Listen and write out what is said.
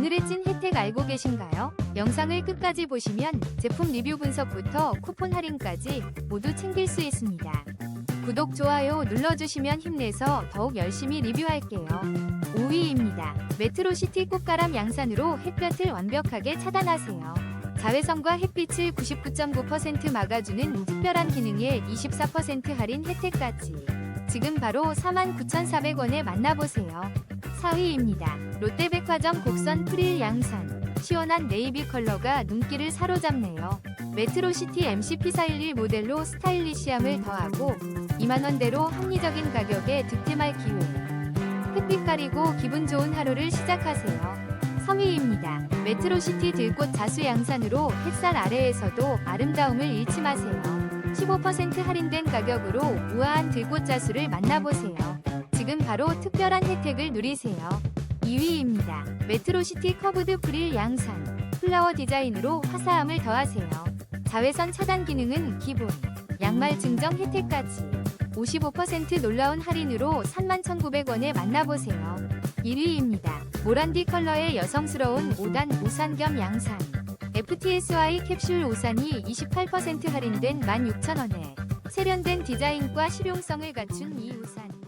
오늘의 찐 혜택 알고 계신가요? 영상을 끝까지 보시면 제품 리뷰 분석부터 쿠폰 할인까지 모두 챙길 수 있습니다. 구독, 좋아요 눌러주시면 힘내서 더욱 열심히 리뷰할게요. 5위입니다. 메트로시티 꽃가람 양산으로 햇볕을 완벽하게 차단하세요. 자외선과 햇빛을 99.9% 막아주는 특별한 기능에 24% 할인 혜택까지. 지금 바로 49,400원에 만나보세요. 4위입니다. 롯데백화점 곡선 프릴 양산. 시원한 네이비 컬러가 눈길을 사로잡네요. 메트로시티 MCP411 모델로 스타일리시함을 더하고 2만원대로 합리적인 가격에 득템할 기회. 햇빛 가리고 기분 좋은 하루를 시작하세요. 3위입니다. 메트로시티 들꽃 자수 양산으로 햇살 아래에서도 아름다움을 잃지 마세요. 15% 할인된 가격으로 우아한 들꽃 자수를 만나보세요. 지금 바로 특별한 혜택을 누리세요. 2위입니다. 메트로시티 커브드 프릴 양산. 플라워 디자인으로 화사함을 더하세요. 자외선 차단 기능은 기본. 양말 증정 혜택까지. 55% 놀라운 할인으로 31,900원에 만나보세요. 1위입니다. 모란디 컬러의 여성스러운 5단 우산 겸 양산. FTSY 캡슐 우산이 28% 할인된 16,000원에 세련된 디자인과 실용성을 갖춘 이 우산.